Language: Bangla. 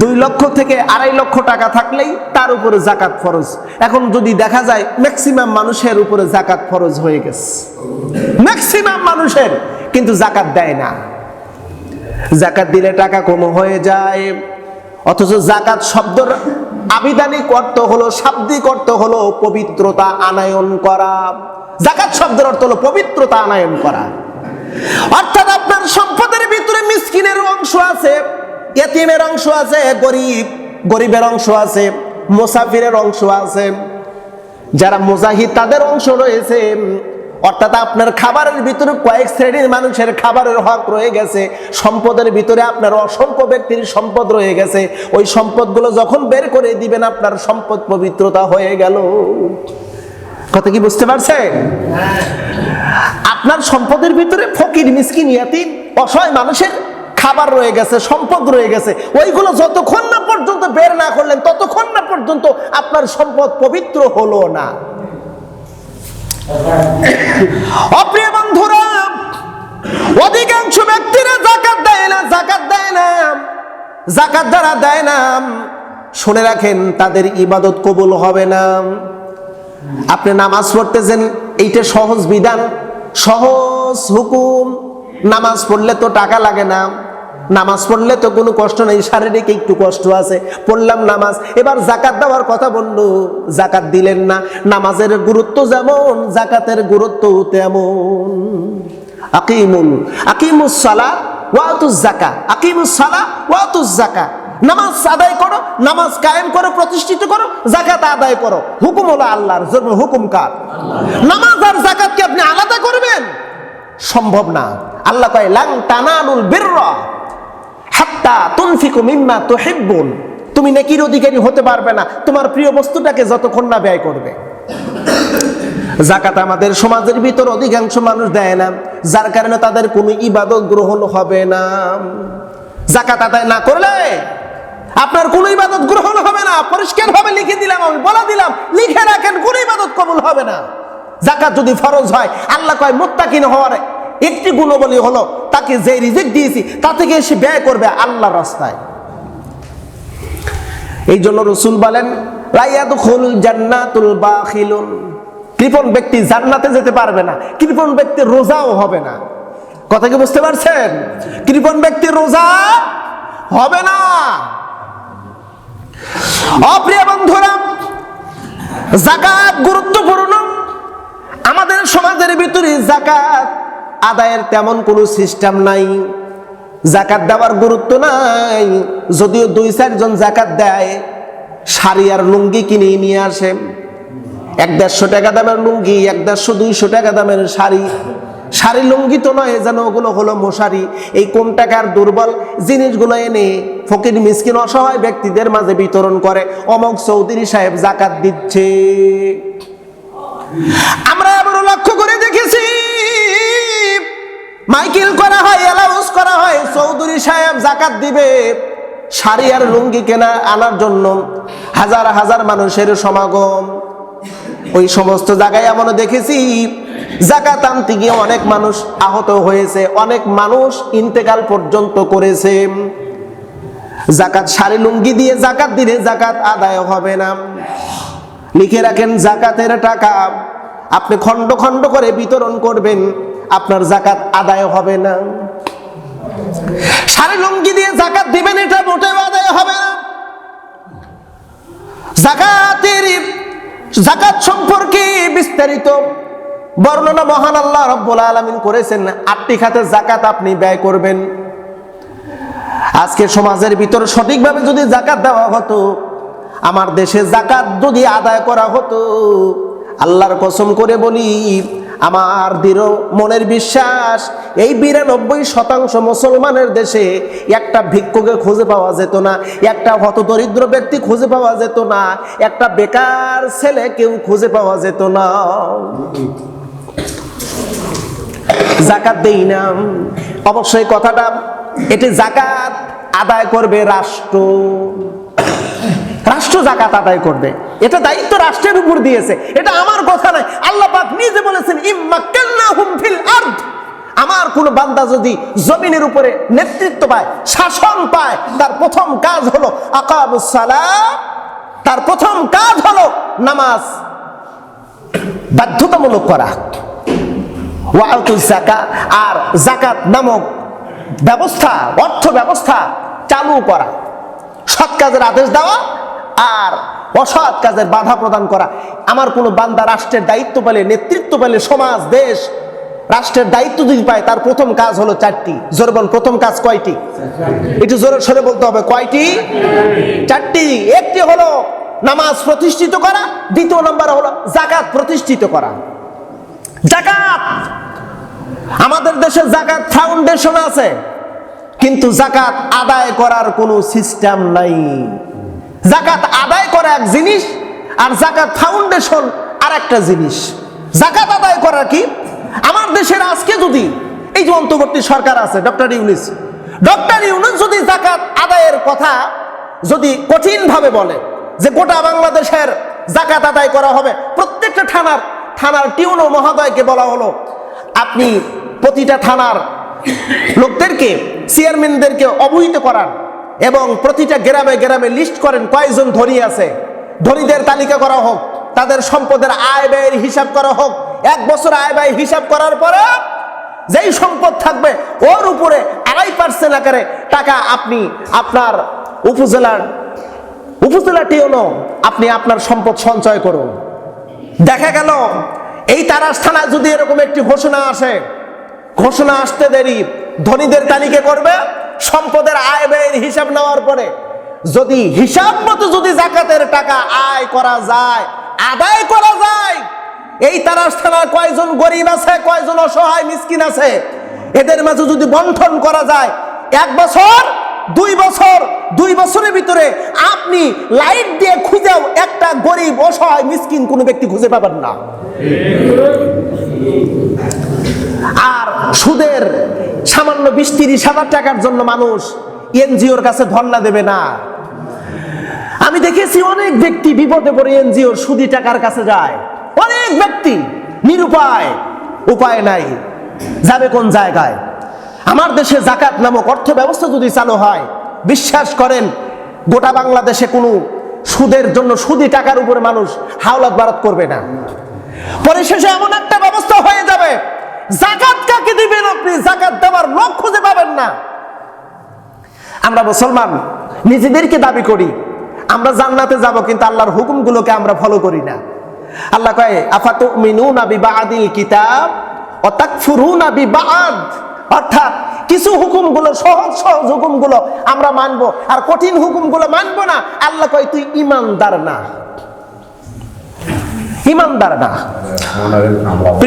দুই লক্ষ থেকে আড়াই লক্ষ টাকা থাকলেই তার উপরে জাকাত ফরজ। এখন যদি দেখা যায় ম্যাক্সিমাম মানুষের উপরে জাকাত ফরজ হয়ে গেছে। ম্যাক্সিমাম মানুষের, কিন্তু জাকাত দেয় না। জাকাত দিলে টাকা কম হয়ে যায়। অথচ জাকাত শব্দর আবিধানিক অর্থ হলো, শাব্দিক অর্থ হলো পবিত্রতা আনায়ন করা। জাকাত শব্দের অর্থ হলো পবিত্রতা আনায়ন করা। অর্থাৎ আপনার সম্পদের ভিতরে মিসকিনের অংশ আছে। এতিমের অংশ আছে, গরিব, গরিবের অংশ আছে, মুসাফিরের অংশ আছে। যারা মুজাহিদ, তাদের অংশ রয়েছে। অর্থাৎ আপনার খাবারের ভিতরে কয়েক শ্রেণির মানুষের খাবারের হক রয়ে গেছে, সম্পদের ভিতরে আপনার অসংখ্য ব্যক্তির সম্পদ রয়ে গেছে। ওই সম্পদগুলো যখন বের করে দিবেন, আপনার সম্পদ পবিত্রতা হয়ে গেল। কথা কি বুঝতে পারছেন? আপনার সম্পদের ভিতরে ফকির, মিসকিন, ইয়াতিম, অসহায় মানুষের খাবার রয়ে গেছে, সম্পদ রয়ে গেছে। ওইগুলো যতক্ষণ না পর্যন্ত বের না করলেন, ততক্ষণ না পর্যন্ত আপনার সম্পদ পবিত্র হলো না। অপ্রিয় বন্ধুরা, অধিকাংশ ব্যক্তিরা জাকাত দেয় না জাকাত দেয় না জাকাত যারা দেয় না। শুনে রাখেন, তাদের ইবাদত কবুল হবে না। আপনি নামাজ পড়তেছেন, এইটা সহজ বিধান, সহজ হুকুম। নামাজ পড়লে তো টাকা লাগে না। নামাজ পড়লে তো কোনো কষ্ট নেই, শারীরিক একটু কষ্ট আছে। পড়লাম নামাজ, এবার জাকাত দেওয়ার কথা বলল, জাকাত দিলেন না। নামাজের গুরুত্ব যেমন, জাকাতের গুরুত্ব তেমন। আকিমুল, আকিমুস সালা ওয়াতুজ জাকা আকিমুস সালা ওয়াতুজ জাকা নামাজ আদায় করো, নামাজ কায়েম করো, প্রতিষ্ঠিত করো জাকাত আদায় করো। হুকুম হলো আল্লাহর, জন্য হুকুম কার? নামাজ আর জাকাতকে আপনি আলাদা করবেন? সম্ভব না। আল্লাহ কয়, লাং তানালুল বিররা। হাত্তা তুনফিকু মিম্মা তুহিব্বুন। তুমি নেকির অধিকারী হতে পারবে না, তোমার প্রিয় বস্তুটাকে যতক্ষণ না ব্যয় করবে। জাকাত আমাদের সমাজের ভিতর অধিকাংশ মানুষ দেয় না, যার কারণে তাদের কোনো ইবাদত গ্রহণ হবে না। জাকাত আদায় না করলে আপনার কোনো ইবাদত গ্রহণ হবে না। পরিষ্কার ভাবে লিখে দিলাম আমি, বলে দিলাম, লিখে রাখেন, কোনো ইবাদত কবুল হবে না। জাকাত যদি ফরজ হয়, আল্লাহ কয়, মুত্তাকিন হওয়ার একটি গুণবলী হলো তাকে যে রিজেক্ট দিয়েছি তা থেকে সে ব্যয় করবে আল্লাহর রাস্তায়। এই জন্য রসুল বলেন বাখিলুন। কৃপণ ব্যক্তি জান্নাতে যেতে পারবে না, কৃপণ ব্যক্তি রোজাও হবে না। কথা কি বুঝতে পারছেন? কৃপণ ব্যক্তি রোজা হবে না। অপ্রিয় বন্ধুরা জাকাত গুরুত্বপূর্ণ। আমাদের সমাজের ভিতরে জাকাত আদায়ের তেমন কোনো সিস্টেম নাই, জাকাত দেওয়ার গুরুত্ব নাই, যদিও দুই চারজন জাকাত দেয় শাড়ি আর লুঙ্গি কিনে নিয়ে আসে। এক দেড়শো টাকা দামের লুঙ্গি, এক দেড়শো দুইশো টাকা দামের শাড়ি। শাড়ি লুঙ্গি তো নয় যেন ওগুলো হলো মশারি। এই কম টাকার দুর্বল জিনিসগুলো এনে ফকির মিসকিন অসহায় ব্যক্তিদের মাঝে বিতরণ করে, অমক চৌধুরী সাহেব জাকাত দিচ্ছে। আমরা এবারও লক্ষ্য করে দেখেছি মাইকেল করা হয় অ্যালাউন্স করা হয়, চৌধুরী সাহেব জাকাত দিবে, শাড়ি আর লুঙ্গি কেনা, আনার জন্য হাজার হাজার মানুষের সমাগম। ওই সমস্ত জায়গায় এমন দেখেছি, জাকাত আনতে গিয়ে অনেক মানুষ আহত হয়েছে, অনেক মানুষ ইন্তেকাল পর্যন্ত করেছে। জাকাত শাড়ি, লুঙ্গি দিয়ে জাকাত দিলে জাকাত আদায় হবে না। লিখে রাখেন, জাকাতের টাকা আপনি খণ্ড খণ্ড করে বিতরণ করবেন। আপনার জাকাত আদায় হবে না। শাড়ি লুঙ্গি দিয়ে জাকাত দিবেন, এটা মোটেও আদায় হবে না। জাকাতের জাকাত সম্পর্কে বিস্তারিত বর্ণনা মহান আল্লাহ রব্বুল আলামিন করেছেন। আটটি খাতে জাকাত আপনি ব্যয় করবেন। আজকে সমাজের ভিতর সঠিকভাবে যদি জাকাত দেওয়া হতো, আমার দেশে জাকাত যদি আদায় করা হতো, আল্লাহর কসম করে বলি আমার দৃঢ় মনের বিশ্বাস, এই বিরানব্বই শতাংশ মুসলমানের দেশে একটা ভিক্ষুকে খুঁজে পাওয়া যেত না, একটা হতদরিদ্র ব্যক্তি খুঁজে পাওয়া যেত না, একটা বেকার ছেলে কেউ খুঁজে পাওয়া যেত না। জাকাত দেই না। অবশ্যই কথাটা, এটি জাকাত আদায় করবে রাষ্ট্র রাষ্ট্র। জাকাত আদায় করবে। এটা দায়িত্ব রাষ্ট্রের উপর দিয়েছে। এটা আমার কথা নয়। আল্লাহ পাক নিজে বলেছেন ফিল আরদ। আমার কোন বান্দা যদি জমিনের উপরে নেতৃত্ব পায়, শাসন পায়, তার প্রথম কাজ হলো আকাবুসালা তার প্রথম কাজ হলো নামাজ। বাধ্যতামূলক করা। জাকা আর জাকাত নামক ব্যবস্থা, অর্থ ব্যবস্থা চালু করা। সৎ কাজের আদেশ দেওয়া আর অসৎ কাজের বাধা প্রদান করা। আমার কোনো বান্দা রাষ্ট্রের দায়িত্ব পেলে, নেতৃত্ব পেলে, সমাজ, দেশ, রাষ্ট্রের দায়িত্ব যদি পায়, তার প্রথম কাজ হলো চারটি। জোরবন প্রথম কাজ কয়টি? একটু জোরে সরে বলতে হবে, কয়টি? চারটি। একটি হলো নামাজ প্রতিষ্ঠিত করা, দ্বিতীয় নম্বর হলো জাকাত প্রতিষ্ঠিত করা। জাকাত! আমাদের দেশে জাকাত ফাউন্ডেশন আছে, কিন্তু জাকাত আদায় করার কোনো সিস্টেম নাই। জাকাত আদায় করা এক জিনিস আর জাকাত ফাউন্ডেশন আর একটা জিনিস। জাকাত আদায় করা কি? আমার দেশের আজকে যদি এই যে অন্তর্বর্তী সরকার আছে, ডক্টর ইউনিস, ডক্টর ইউনুস যদি জাকাত আদায়ের কথা যদি কঠিনভাবে বলে যে গোটা বাংলাদেশের জাকাত আদায় করা হবে, প্রত্যেকটা থানার থানার টিউনো মহোদয়কে বলা হলো, আপনি প্রতিটা থানার লোকদেরকে, চেয়ারম্যানদেরকে অবহিত করান। এবং প্রতিটা গ্রামে গ্রামে লিস্ট করেন কয়জন ধনী আছে। ধনীদের তালিকা করা হোক, তাদের সম্পদের আয় ব্যয়ের হিসাব করা হোক। এক বছর আয় ব্যয় হিসাব করার পরে যেই সম্পদ থাকবে, ওর উপরে আড়াই পার্সেন্ট আকারে টাকা আপনি আপনার উপজেলার, উপজেলাটি হলো আপনি আপনার সম্পদ সঞ্চয় করুন। দেখা গেল, এই তারাস থানায় যদি এরকম একটি ঘোষণা আসে, ঘোষণা আসতে দেরি, ধনীদের তালিকা করবে সম্পদের আয় ব্যয়ের হিসাব নেওয়ার পরে যদি হিসাব মতো যদি জাকাতের টাকা আয় করা যায়, আদায় করা যায়, এই তারাস থানার কয়জন গরিব আছে, কয়জন অসহায় মিসকিন আছে, এদের মাঝে যদি বন্টন করা যায়, এক বছর, দুই বছর, দুই বছরের ভিতরে আপনি লাইট দিয়ে খুঁজেও একটা গরিব, অসহায়, মিসকিন কোনো ব্যক্তি খুঁজে পাবেন না। আর সুদের সামান্য বিশ তিরিশ হাজার টাকার জন্য মানুষ এনজিওর কাছে ধর্ণা দেবে না। আমি দেখেছি অনেক ব্যক্তি বিপদে পড়ে এনজিওর সুদি টাকার কাছে যায়। অনেক ব্যক্তি নিরুপায়। উপায় নাই। যাবে কোন জায়গায়? আমার দেশে জাকাত নামক অর্থ ব্যবস্থা যদি চালু হয়, বিশ্বাস করেন, গোটা বাংলাদেশে কোনো সুদের জন্য সুদি টাকার উপরে মানুষ হাওলাত বারাত করবে না। পরে শেষে এমন একটা ব্যবস্থা হয়ে যাবে জাকাত কাকে দিবেন আপনি জাকাত দেওয়ার লোক খুঁজে পাবেন না আমরা মুসলমান, নিজেদেরকে দাবি করি। আমরা জান্নাতে যাব, কিন্তু আল্লাহর হুকুমগুলোকে আমরা ফলো করি না। আল্লাহ কয় আফাতু মিনুনা কিতাব ও তাকফুরুনা বিবাদ? অর্থাৎ কিছু হুকুমগুলো, সহজ সহজ হুকুমগুলো আমরা মানবো, আর কঠিন হুকুমগুলো মানবো না। আল্লাহ কয়, তুই ইমানদার না। ইমানদার না।